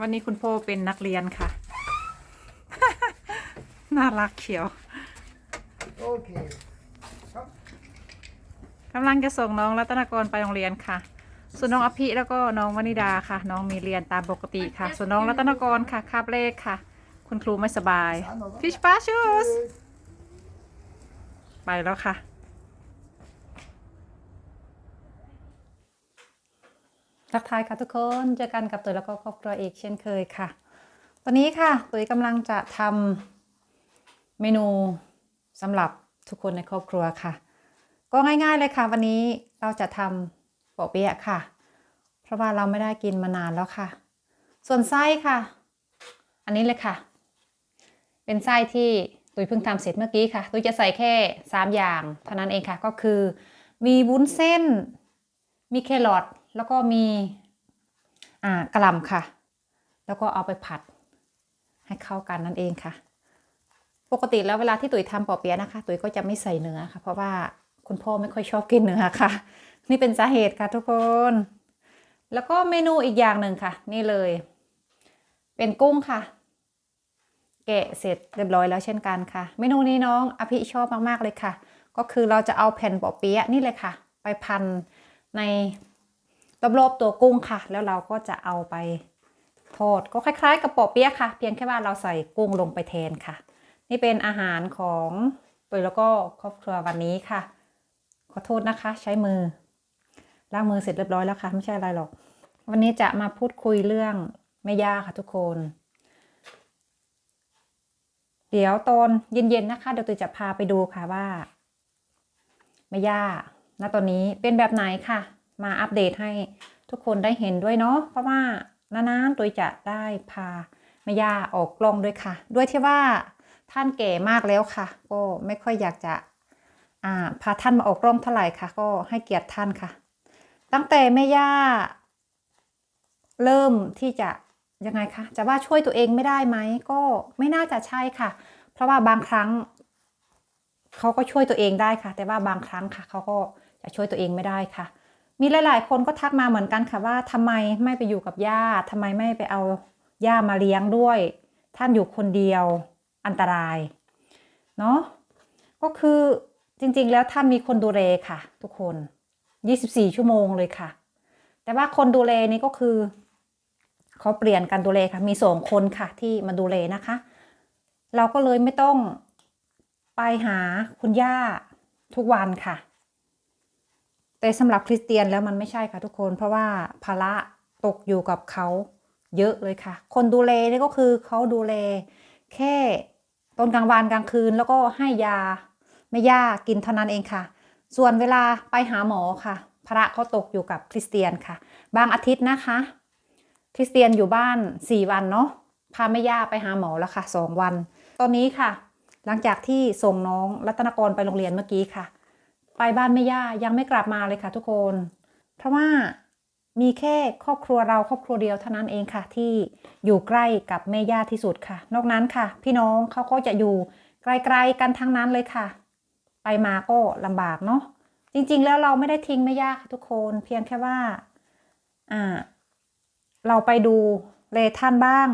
วันนี้คุณพ่อเป็นนักเรียนค่ะ น่ารักเขียว Okej. กำลังจะส่งน้องรัตนกรไปโรงเรียนค่ะ ส่วนน้องอภิแล้วก็น้องวนิดาค่ะ น้องมีเรียนตามปกติค่ะ ส่วนน้องรัตนกรค่ะคาบเลขค่ะ คุณครูไม่สบาย ฟิชปาชูสไปแล้วค่ะ ทักทายค่ะทุกคนเจอกันกับตุ๋ยแล้วก็ครอบครัวอีกเช่นเคยค่ะตอนนี้ค่ะตุ๋ยกำลังจะทำเมนูสำหรับทุกคนในครอบครัวค่ะ ก็ง่ายๆเลยค่ะ วันนี้เราจะทำโปะเปี๊ยะค่ะ เพราะว่าเราไม่ได้กินมานานแล้วค่ะ ส่วนไส้ค่ะ อันนี้เลยค่ะ เป็นไส้ที่ตุ๋ยเพิ่งทำเสร็จเมื่อกี้ค่ะตุ๋ยจะใส่แค่ 3 อย่างเท่านั้นเองค่ะ ก็คือ มีวุ้นเส้น มีแครอท แล้วก็มีอ่ากระลำค่ะ แล้วก็เอาไปผัดให้เข้ากันนั่นเองค่ะ ปกติแล้วเวลาที่ตุ๋ยทำปอเปี๊ยะนะคะ ตุ๋ยก็จะไม่ใส่เนื้อค่ะ เพราะว่าคุณพ่อไม่ค่อยชอบกินเนื้อค่ะ นี่เป็นสาเหตุค่ะทุกคน แล้วก็เมนูอีกอย่างหนึ่งค่ะ นี่เลย เป็นกุ้งค่ะ แกะเสร็จเรียบร้อยแล้วเช่นกันค่ะ เมนูนี้น้องอภิชอบมากๆเลยค่ะ ก็คือเราจะเอาแผ่นปอเปี๊ยะนี่เลยค่ะ ไปพันใน รอบๆตัวกุ้งค่ะ แล้วเราก็จะเอาไปทอดก็คล้าย ๆ กับปอเปี๊ยะค่ะ เพียงแค่ว่าเราใส่กุ้งลงไปแทนค่ะ นี่เป็นอาหารของตัวแล้วก็ครอบครัววันนี้ค่ะ ขอโทษนะคะ ใช้มือล้างมือเสร็จเรียบร้อยแล้วค่ะ ไม่ใช่อะไรหรอก วันนี้จะมาพูดคุยเรื่องแม่ย่าค่ะทุกคน เดี๋ยวตอนเย็นๆนะคะเดี๋ยวตุยจะพาไปดูค่ะว่าแม่ย่าณตอนนี้เป็นแบบไหนค่ะ มาอัปเดตให้ทุกคนได้เห็นด้วยเนาะเพราะว่านานๆตุยจะได้พาแม่ย่าออกกล้องด้วยค่ะ ด้วยที่ว่าท่านแก่มากแล้วค่ะ ก็ไม่ค่อยอยากจะาพาท่านมาออกกล้องเท่าไหร่ค่ะ ก็ให้เกียรติท่านค่ะ ตั้งแต่แม่ย่า เริ่มที่จะยังไงคะจะว่าช่วยตัวเองไม่ได้ไหมก็ไม่น่าจะใช่ค่ะ เพราะว่าบางครั้งเขาก็ช่วยตัวเองได้ค่ะ แต่ว่าบางครั้งค่ะเขาก็จะช่วยตัวเองไม่ได้ค่ะ มีหลาย ๆ คนก็ทักมาเหมือนกันค่ะว่าทำไมไม่ไปอยู่กับย่าทำไมไม่ไปเอาย่ามาเลี้ยงด้วย ท่านอยู่คนเดียวอันตรายเนาะก็คือจริง ๆ แล้วท่านมีคนดูแลค่ะ ทุกคน 24 ชั่วโมงเลยค่ะ แต่ว่าคนดูแลนี่ก็คือเขาเปลี่ยนกันดูแลค่ะ มีสองคนค่ะที่มาดูแลนะคะ เราก็เลยไม่ต้องไปหาคุณย่าทุกวันค่ะ แต่สำหรับคริสเตียนแล้วมันไม่ใช่ค่ะทุกคน เพราะว่าภาระตกอยู่กับเขาเยอะเลยค่ะ คนดูแลนี่ก็คือเขาดูแล แค่ตอนกลางวันกลางคืนแล้วก็ให้ยาไม่ยากินเท่านั้นเองค่ะ ส่วนเวลาไปหาหมอค่ะภาระเขาตกอยู่กับคริสเตียนค่ะ บางอาทิตย์นะคะ คริสเตียนอยู่บ้าน 4 วันเนาะพาแม่ย่าไปหาหมอแล้วค่ะ 2 วัน ตอนนี้ค่ะ หลังจากที่ส่งน้องรัตนกรไปโรงเรียนเมื่อกี้ค่ะ ไปบ้านแม่ย่ายังไม่กลับมาเลยค่ะทุกคน เพราะว่ามีแค่ครอบครัวเราครอบครัวเดียวเท่านั้นเองค่ะ ที่อยู่ใกล้กับแม่ย่าที่สุดค่ะ นอกนั้นค่ะ พี่น้องเขาก็จะอยู่ไกลๆกันทั้งนั้นเลยค่ะ ไปมาก็ลำบากเนาะจริงๆแล้วเราไม่ได้ทิ้งแม่ย่าค่ะทุกคนเพียงแค่ว่าอ่า เราไปดูแลท่านบ้าง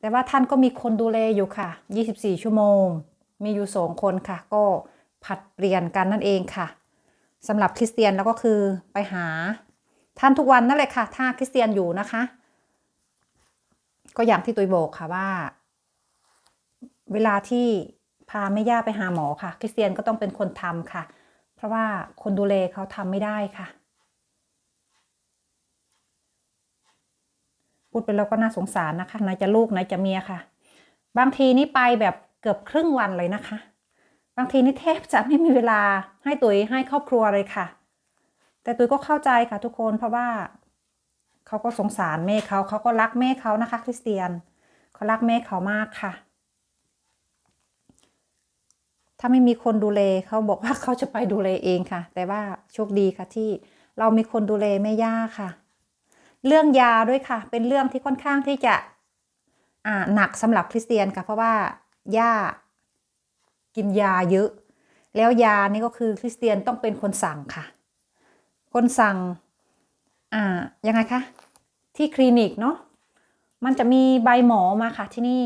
แต่ว่าท่านก็มีคนดูแลอยู่ค่ะ 24 ชั่วโมง มีอยู่สองคนค่ะ ก็ ผัดเปลี่ยนกันนั่นเองค่ะสำหรับคริสเตียนแล้วก็คือไปหาท่านทุกวันนั่นแหละค่ะ ถ้าคริสเตียนอยู่นะคะ ก็อย่างที่ตุยบอกค่ะว่า เวลาที่พาแม่ย่าไปหาหมอค่ะ คริสเตียนก็ต้องเป็นคนทำค่ะ เพราะว่าคนดูแลเขาทำไม่ได้ค่ะ พูดไปแล้วก็น่าสงสารนะคะไหนจะลูกไหนจะเมียค่ะ บางทีนี่ไปแบบเกือบครึ่งวันเลยนะคะ บางทีนี่แทบจะไม่มีเวลาให้ตุ๋ยให้ครอบครัวเลยค่ะ แต่ตุ๋ยก็เข้าใจค่ะทุกคนเพราะว่าเขาก็สงสารแม่เขาเขาก็รักแม่เขานะคะคริสเตียนเขารักแม่เขามากค่ะ ถ้าไม่มีคนดูแลเขาบอกว่าเขาจะไปดูแลเองค่ะ แต่ว่าโชคดีค่ะที่เรามีคนดูแลแม่ย่าค่ะ เรื่องยาด้วยค่ะ เป็นเรื่องที่ค่อนข้างที่จะอ่าหนักสำหรับคริสเตียนค่ะ เพราะว่าย่า กินยาเยอะ แล้วยานี่ก็คือคริสเตียนต้องเป็นคนสั่งค่ะ คนสั่ง อ่า ยังไงคะ ที่คลินิกเนาะ มันจะมีใบหมอมาค่ะที่นี่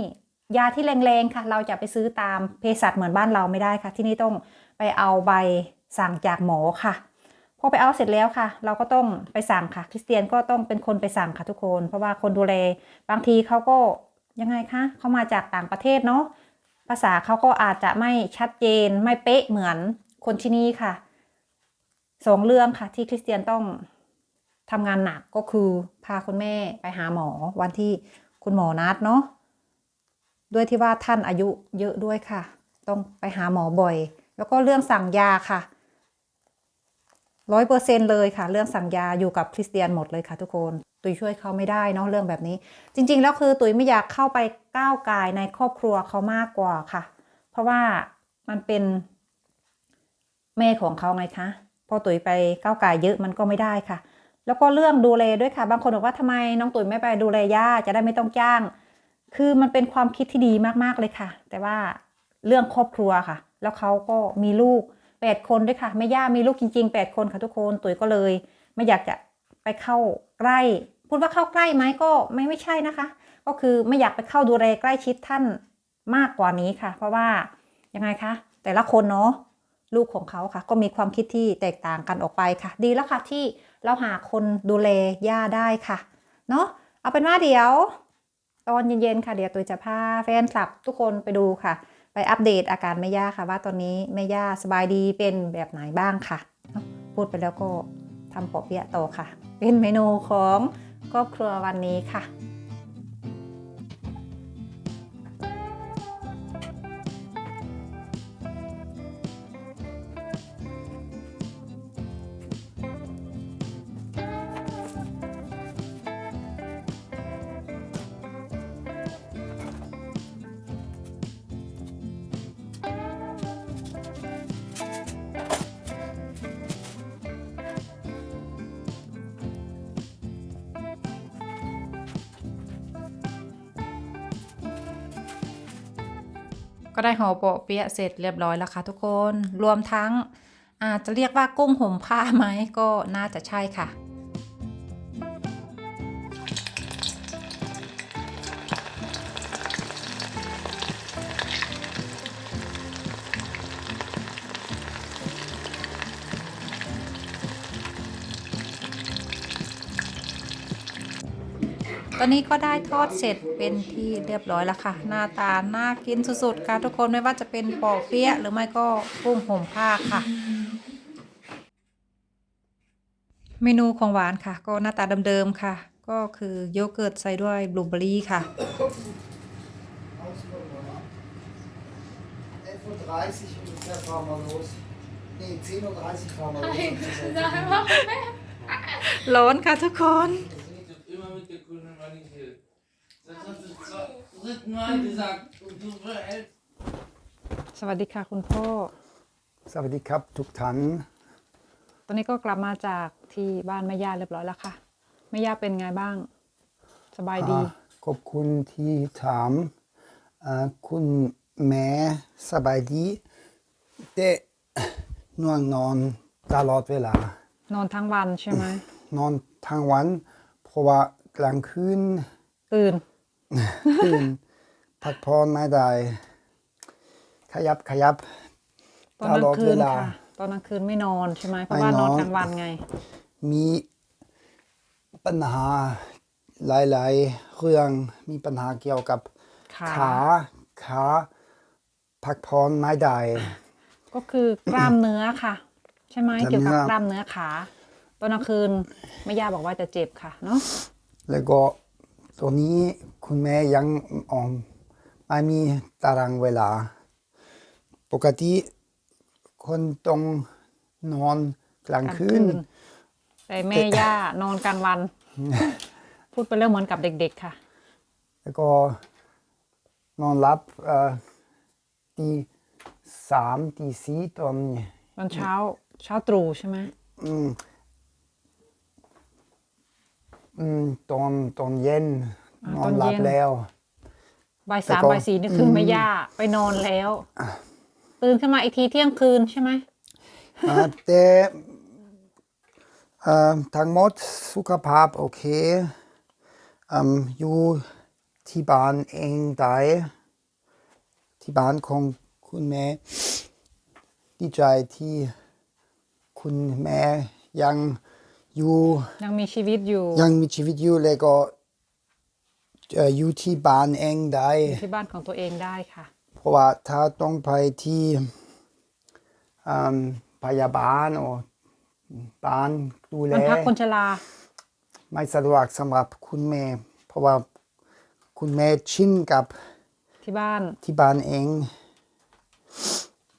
ยาที่แรงๆค่ะ เราจะไปซื้อตามเภสัชเหมือนบ้านเราไม่ได้ค่ะ ที่นี่ต้องไปเอาใบสั่งจากหมอค่ะ พอไปเอาเสร็จแล้วค่ะ เราก็ต้องไปสั่งค่ะ คริสเตียนก็ต้องเป็นคนไปสั่งค่ะทุกคน เพราะว่าคนดูแลบางทีเขาก็ยังไงคะเขามาจากต่างประเทศเนาะ ภาษาเขาก็อาจจะไม่ชัดเจนไม่เป๊ะเหมือนคนที่นี่ค่ะสองเรื่องค่ะที่คริสเตียนต้องทำงานหนักก็คือพาคุณแม่ไปหาหมอวันที่คุณหมอนัดเนาะด้วยที่ว่าท่านอายุเยอะด้วยค่ะ ต้องไปหาหมอบ่อย แล้วก็เรื่องสั่งยาค่ะ ร้อยเปอร์เซ็นเลยค่ะ เรื่องสั่งยาอยู่กับคริสเตียนหมดเลยค่ะทุกคน ตุยช่วยเขาไม่ได้เนาะเรื่องแบบนี้ จริง ๆ แล้วคือตุยไม่อยากเข้าไปก้าวกายในครอบครัวเขามากกว่าค่ะ เพราะว่ามันเป็นแม่ของเขาไงคะพอตุยไปก้าวกายเยอะมันก็ไม่ได้ค่ะ แล้วก็เรื่องดูแลด้วยค่ะ บางคนบอกว่าทำไมน้องตุยไม่ไปดูแลย่าจะได้ไม่ต้องจ้าง คือมันเป็นความคิดที่ดีมากๆเลยค่ะ แต่ว่าเรื่องครอบครัวค่ะ แล้วเขาก็มีลูก แปดคนด้วยค่ะแม่ย่ามีลูกจริงๆแปดคนค่ะทุกคนตุ๋ยก็เลย ไม่อยากจะไปเข้าใกล้ พูดว่าเข้าใกล้ไหมก็ไม่ไม่ใช่นะคะ ก็คือไม่อยากไปเข้าดูแลใกล้ชิดท่านมากกว่านี้ค่ะ เพราะว่ายังไงคะแต่ละคนเนาะลูกของเขาค่ะ ก็มีความคิดที่แตกต่างกันออกไปค่ะ ดีแล้วค่ะที่เราหาคนดูแลย่าได้ค่ะเนาะเอาเป็นว่าเดี๋ยว ตอนเย็นๆค่ะเดี๋ยวตัวจะพาแฟนคลับทุกคนไปดูค่ะ ไปอัปเดตอาการแม่ย่าค่ะ ว่าตอนนี้แม่ย่าสบายดีเป็นแบบไหนบ้างค่ะ พูดไปแล้วก็ทำปอเปี๊ยะต่อค่ะ เป็นเมนูของครอบครัววันนี้ค่ะ ก็ได้ห่อโปะเปี๊ยะเสร็จเรียบร้อยแล้วค่ะทุกคน รวมทั้งอาจจะเรียกว่ากุ้งห่มผ้าไหมก็น่าจะใช่ค่ะ ตอนนี้ก็ได้ทอดเสร็จเป็นที่เรียบร้อยแล้วค่ะ หน้าตาน่ากินสุดๆ ค่ะทุกคนไม่ว่าจะเป็นปอกเปี๊ยะหรือไม่ก็กุ้งห่มผ้าค่ะ เมนูของหวานค่ะ ก็หน้าตาเดิมๆค่ะ ก็คือโยเกิร์ตใส่ด้วยบลูเบอร์รี่ค่ะ 11.30 Uhr ungefähr fahren wir los. Nee, 10.30 Uhr fahren wir los. Das ist ร้อนค่ะทุกคน Das hast du zum dritten Mal gesagt und du behältst สวัสดีค่ะคุณพ่อ สวัสดีครับทุกท่านตอนนี้ก็กลับมาจากที่บ้านแม่ย่าเรียบร้อยแล้วค่ะ แม่ย่าเป็นไงบ้าง สบายดี อ่าขอบคุณที่ถามอ่าคุณแม่สบายดีแต่น่วงนอนตลอดเวลา นอนทั้งวันใช่ไหม นอนทั้งวัน เพราะว่ากลางคืนตื่น ตื่นพักผ่อนไม่ได้ ขยับขยับตอนกลางคืตลอดเวนลาค่ะตอนกลางคืนไม่นอนใช่ไหมเพราะว่านไม่นออนนทั้งวันไง มีปัญหาหลาย ๆ เรื่องมีปัญหาเกี่ยวกับขาขาขาพักผ่อนไม่ได้ ก็คือกล้ามเนื้อค่ะ ใช่ไหมกล้ามเกี่ยวกับเนื้อกล้ามเนื้อขาตอนกลางคืนแม่ย่าบอกว่าจะเจ็บค่ะเนาะแล้วก็ ตัวนี้คุณแม่ยังออมไม่มีตารางเวลา ปกติคนต้องนอนกลางกลางคืคืนนแต่แม่ย่านอนกลางวัน พูดไปเรื่องเหมือนกับเด็ก ๆ ค่ะ แล้วก็นอนหลับเอ่อตีสามตีสี่ตอนตอนเช้าเช้าตรู่ใช่ไหมอืมอืม ตอนตอนเย็นอ่านอนตอนหลัเย็บนแล้ว บ่ายแต่สามก็บ่ายสี่นี่คือแม่ย่าไปนอนแล้ว ตื่นขึ้นมาอีกทีเที่ยงคืนใช่ไหมอ่าแต่เอ่อทั้งหมดสุขภาพโอเคอืมอยู่ที่บ้านเองได้ที่บ้านของคุณแม่ดีใจที่คุณแม่ยัง อยู่ยังมีชีวิตอยู่ ยังมีชีวิตอยู่แล้วก็เอ่ออยู่ที่บ้านเองได้อยู่ที่บ้านของตัวเองได้ค่ะ เพราะว่าถ้าต้องไปที่อืมพยาบาลหรือบ้านดูแลมันพักคนชราไม่สะดวกสำหรับคุณแม่ เพราะว่าคุณแม่ชินกับที่บ้านที่บ้านเอง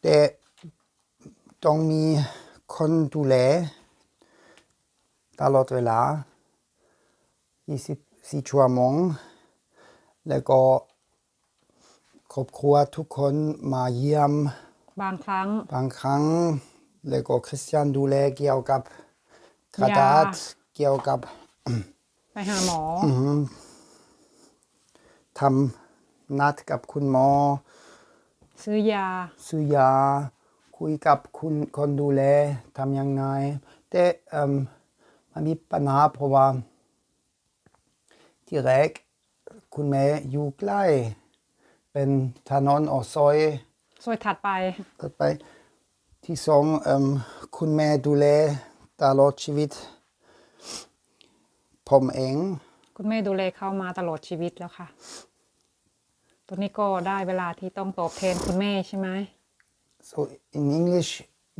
แต่ต้องมีคนดูแล ตลอดเวลา 24 ชั่วโมง แล้วก็ครอบครัวทุกคนมาเยี่ยม บางครั้ง บางครั้ง แล้วก็คริสเตียนดูแลเกี่ยวกับกระยาดาษ เกี่ยวกับ ไปหาหมออทำนัดกับคุณหมอ ซื้อยา ซื้อยา คุยกับคุณคนดูแลทำยังไงแต่เอิ่ มมันมีปัญหาเพราะว่าที่แรกคุณแม่อยู่ใกล้ เป็นถนนออกซอยซอยถัดไปต่อไป ที่สองเอิ่มคุณแม่ดูแลตลอดชีวิต ผมเอง คุณแม่ดูแลเขามาตลอดชีวิตแล้วค่ะ ตัวนี้ก็ได้เวลาที่ต้องตอบแทนคุณแม่ใช่ไหม so in English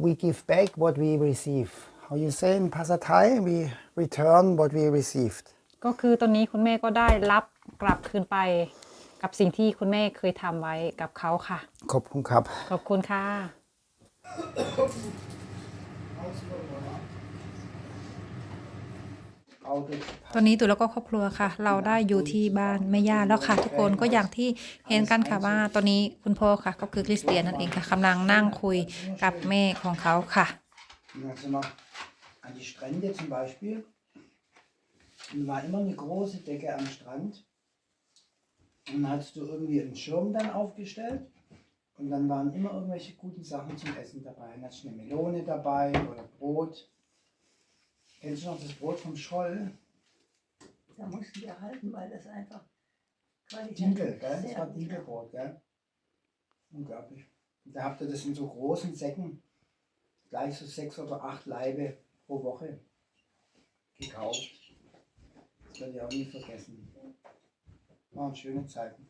we give back what we receive how you say in ภาษาไทย we return what we received ก็คือตอนนี้คุณแม่ก็ได้รับกลับคืนไปกับสิ่งที่คุณแม่เคยทำไว้กับเขาค่ะ ขอบคุณครับ ขอบคุณค่ะ ตอนนี้ตู่แล้วก็ครอบครัวค่ะ เราได้อยู่ที่บ้านแม่ย่าแล้วค่ะ ทุกคนก็อย่างที่เห็นกันค่ะว่าตอนนี้คุณพ่อค่ะ ก็คือคริสเตียนนั่นเองค่ะกำลังนั่งคุยกับแม่ของเขาค่ะ Und dann sind wir an die Strände zum Beispiel. Und war immer eine große Decke am Strand. Und dann hattest du irgendwie einen Schirm dann aufgestellt. Und dann waren immer irgendwelche guten Sachen zum Essen dabei. Dann hattest du eine Melone dabei oder Brot. Kennst du noch das Brot vom Scholl? Da mussten wir halten, weil das einfach qualitativ Dinkel, gell? Das war Dinkelbrot, gell? Unglaublich. Und da habt ihr das in so großen Säcken, gleich so sechs oder acht Laibe pro Woche gekauft. Das werde ich auch nie vergessen. Waren schöne Zeiten.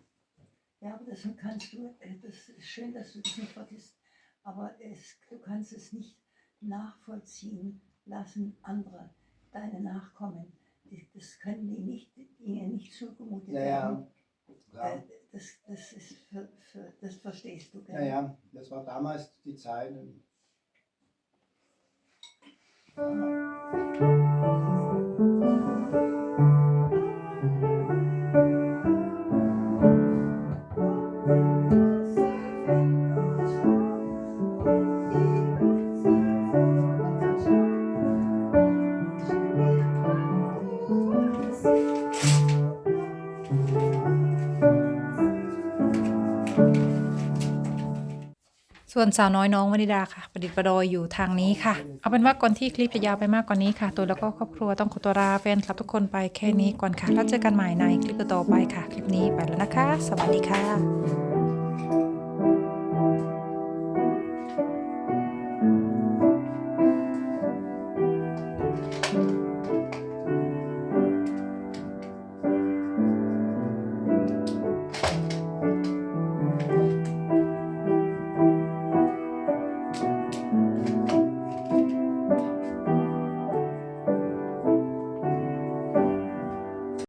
Ja, aber das kannst du, äh, das ist schön, dass du das nicht vergisst, aber es, du kannst es nicht nachvollziehen lassen, andere, deine Nachkommen. Das können die nicht, ihnen nicht zugemutet Ja, ja. werden. Klar. Äh, Das, das, ist für, für, das verstehst du, gell? Ja, ja, das war damals die Zeit. Und. 嗯。 ส่วนสาวน้อยน้องวนิดาค่ะ ประดิษฐ์ประดอยอยู่ทางนี้ค่ะ เอาเป็นว่าก่อนที่คลิปจะยาวไปมากกว่านี้ค่ะ ตัวแล้วก็ครอบครัวต้องขอตัวลาแฟนคลับทุกคนไปแค่นี้ก่อนค่ะ แล้วเจอกันใหม่ในคลิปต่อไปค่ะ คลิปนี้ไปแล้วนะคะ สวัสดีค่ะ